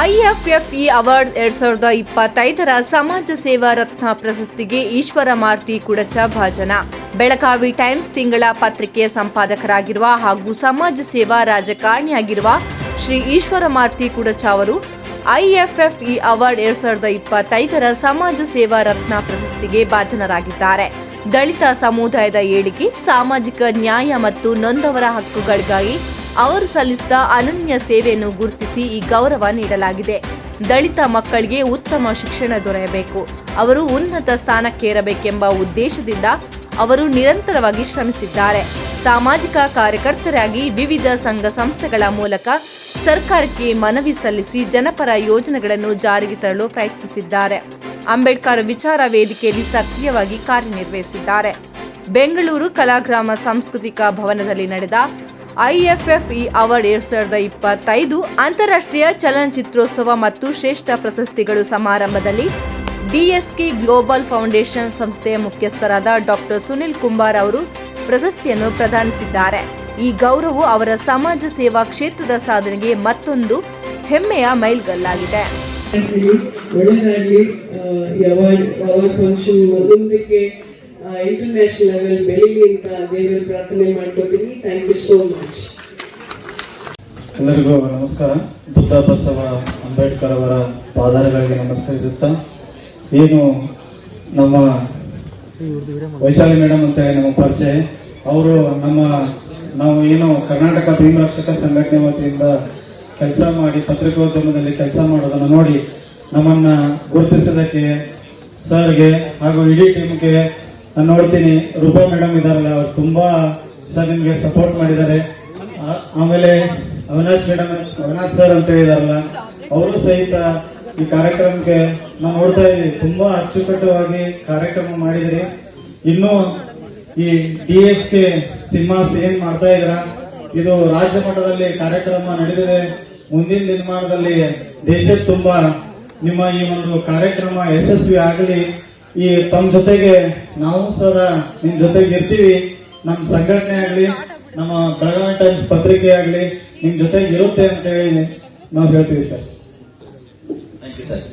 ಐಎಫ್ಎಫ್ಇ award ಎರಡ್ ಸಾವಿರದ ಇಪ್ಪತ್ತೈದರ ಸಮಾಜ ಸೇವಾ ರತ್ನ ಪ್ರಶಸ್ತಿಗೆ ಈಶ್ವರ ಮಾರ್ತಿ ಕುಡಚ ಭಾಜನ. ಬೆಳಗಾವಿ ಟೈಮ್ಸ್ ತಿಂಗಳ ಪತ್ರಿಕೆಯ ಸಂಪಾದಕರಾಗಿರುವ ಹಾಗೂ ಸಮಾಜ ಸೇವಾ ರಾಜಕಾರಣಿಯಾಗಿರುವ ಶ್ರೀ ಈಶ್ವರ ಮಾರ್ತಿ ಕುಡಚ ಅವರು ಐಎಫ್ಎಫ್ಇ ಅವಾರ್ಡ್ ಎರಡ್ ಸಾವಿರದ ಇಪ್ಪತ್ತೈದರ ಸಮಾಜ ಸೇವಾ ರತ್ನ ಪ್ರಶಸ್ತಿಗೆ ಭಾಜನರಾಗಿದ್ದಾರೆ. ದಲಿತ ಸಮುದಾಯದ ಏಳಿಗೆ ಸಾಮಾಜಿಕ ನ್ಯಾಯ ಮತ್ತು ನೊಂದವರ ಹಕ್ಕುಗಳಿಗಾಗಿ ಅವರು ಸಲ್ಲಿಸಿದ ಅನನ್ಯ ಸೇವೆಯನ್ನು ಗುರುತಿಸಿ ಈ ಗೌರವ ನೀಡಲಾಗಿದೆ. ದಲಿತ ಮಕ್ಕಳಿಗೆ ಉತ್ತಮ ಶಿಕ್ಷಣ ದೊರೆಯಬೇಕು. ಅವರು ಉನ್ನತ ಸ್ಥಾನಕ್ಕೇರಬೇಕೆಂಬ ಉದ್ದೇಶದಿಂದ ಅವರು ನಿರಂತರವಾಗಿ ಶ್ರಮಿಸಿದ್ದಾರೆ. ಸಾಮಾಜಿಕ ಕಾರ್ಯಕರ್ತರಾಗಿ ವಿವಿಧ ಸಂಘ ಸಂಸ್ಥೆಗಳ ಮೂಲಕ ಸರ್ಕಾರಕ್ಕೆ ಮನವಿ ಸಲ್ಲಿಸಿ ಜನಪರ ಯೋಜನೆಗಳನ್ನು ಜಾರಿಗೆ ತರಲು ಪ್ರಯತ್ನಿಸಿದ್ದಾರೆ. ಅಂಬೇಡ್ಕರ್ ವಿಚಾರ ವೇದಿಕೆಯಲ್ಲಿ ಸಕ್ರಿಯವಾಗಿ ಕಾರ್ಯನಿರ್ವಹಿಸಿದ್ದಾರೆ. ಬೆಂಗಳೂರು ಕಲಾಗ್ರಾಮ ಸಾಂಸ್ಕೃತಿಕ ಭವನದಲ್ಲಿ ನಡೆದ ಐಎಫ್ಎಫ್ಇ ಅವಾರ್ಡ್ ಎರಡ್ ಸಾವಿರದ ಇಪ್ಪತ್ತೈದು ಅಂತಾರಾಷ್ಟ್ರೀಯ ಚಲನಚಿತ್ರೋತ್ಸವ ಮತ್ತು ಶ್ರೇಷ್ಠ ಪ್ರಶಸ್ತಿಗಳು ಸಮಾರಂಭದಲ್ಲಿ ಡಿಎಸ್ಕೆ ಗ್ಲೋಬಲ್ ಫೌಂಡೇಶನ್ ಸಂಸ್ಥೆಯ ಮುಖ್ಯಸ್ಥರಾದ ಡಾಕ್ಟರ್ ಸುನಿಲ್ ಕುಂಬಾರ್ ಅವರು ಪ್ರಶಸ್ತಿಯನ್ನು ಪ್ರದಾನಿಸಿದ್ದಾರೆ. ಈ ಗೌರವವು ಅವರ ಸಮಾಜ ಸೇವಾ ಕ್ಷೇತ್ರದ ಸಾಧನೆಗೆ ಮತ್ತೊಂದು ಹೆಮ್ಮೆಯ ಮೈಲ್ಗಲ್ಲಾಗಿದೆ. ಇಂಟರ್ನ್ಯಾಷನಲ್ ಲೆವೆಲ್ ಬೆಳಿಲಿ ಅಂತ ದೇವರಲ್ಲಿ ಪ್ರಾರ್ಥನೆ ಮಾಡ್ಕೊತೀನಿ. ಥ್ಯಾಂಕ್ ಯು ಸೋ ಮಚ್ ಎಲ್ಲರಿಗೂ ನಮಸ್ಕಾರ. ಬುದ್ಧ ಬಸವ ಅಂಬೇಡ್ಕರ್ ಅವರ ಪಾದಾರಗಳಿಗೆ ನಮಸ್ಕರಿಸುತ್ತಾ, ಏನು ನಮ್ಮ ವೈಶಾಲಿ ಮೇಡಮ್ ಅಂತ ನಮ್ಮ ಪರಿಚಯ. ಅವರು ನಮ್ಮ, ನಾವು ಏನು ಕರ್ನಾಟಕ ಭೀಮರಕ್ಷಕ ಸಂಘಟನೆ ವತಿಯಿಂದ ಕೆಲಸ ಮಾಡಿ ಪತ್ರಿಕೋದ್ಯಮದಲ್ಲಿ ಕೆಲಸ ಮಾಡೋದನ್ನು ನೋಡಿ ನಮ್ಮನ್ನ ಗುರುತಿಸೋದಕ್ಕೆ ಸರ್ಗೆ ಹಾಗೂ ಇಡೀ ಟೀಮ್ಗೆ ನಾನು ನೋಡ್ತೀನಿ ರೂಪಾ ಮೇಡಮ್ ಇದಾರಲ್ಲ, ಅವ್ರು ತುಂಬಾ ಸರ್ ನಿಮ್ಗೆ ಸಪೋರ್ಟ್ ಮಾಡಿದ್ದಾರೆ. ಆಮೇಲೆ ಅವಿನಾಶ್ ಮೇಡಮ್, ಅವಿನಾಶ್ ಸರ್ ಅಂತ ಹೇಳಿದಾರಲ್ಲ, ಅವರು ಸಹಿತ ಈ ಕಾರ್ಯಕ್ರಮಕ್ಕೆ ನಾವು ನೋಡ್ತಾ ಇದ್ದೀವಿ ತುಂಬಾ ಅಚ್ಚುಕಟ್ಟುವಾಗಿ ಕಾರ್ಯಕ್ರಮ ಮಾಡಿದ್ರಿ. ಇನ್ನು ಈ ಡಿ ಎಸ್ ಕೆ ಸಿಂಹಾಸ್ ಏನ್ ಮಾಡ್ತಾ ಇದ್ರ ಇದು ರಾಜ್ಯ ಮಟ್ಟದಲ್ಲಿ ಕಾರ್ಯಕ್ರಮ ನಡೆದಿದೆ. ಮುಂದಿನ ನಿರ್ಮಾಣದಲ್ಲಿ ದೇಶದ ತುಂಬಾ ನಿಮ್ಮ ಈ ಒಂದು ಕಾರ್ಯಕ್ರಮ ಯಶಸ್ವಿ ಆಗಲಿ. ಈ ತಮ್ಮ ಜೊತೆಗೆ ನಾವು ಸದಾ ನಿಮ್ ಜೊತೆಗೆ ಇರ್ತೀವಿ. ನಮ್ಮ ಸಂಘಟನೆ ಆಗ್ಲಿ, ನಮ್ಮ ಬೆಳಗಾವಿ ಟೈಮ್ಸ್ ಪತ್ರಿಕೆ ಆಗ್ಲಿ, ನಿಮ್ ಜೊತೆಗೆ ಇರುತ್ತೆ ಅಂತ ಹೇಳಿ ನಾವು ಹೇಳ್ತೀವಿ ಸರ್. Thank you sir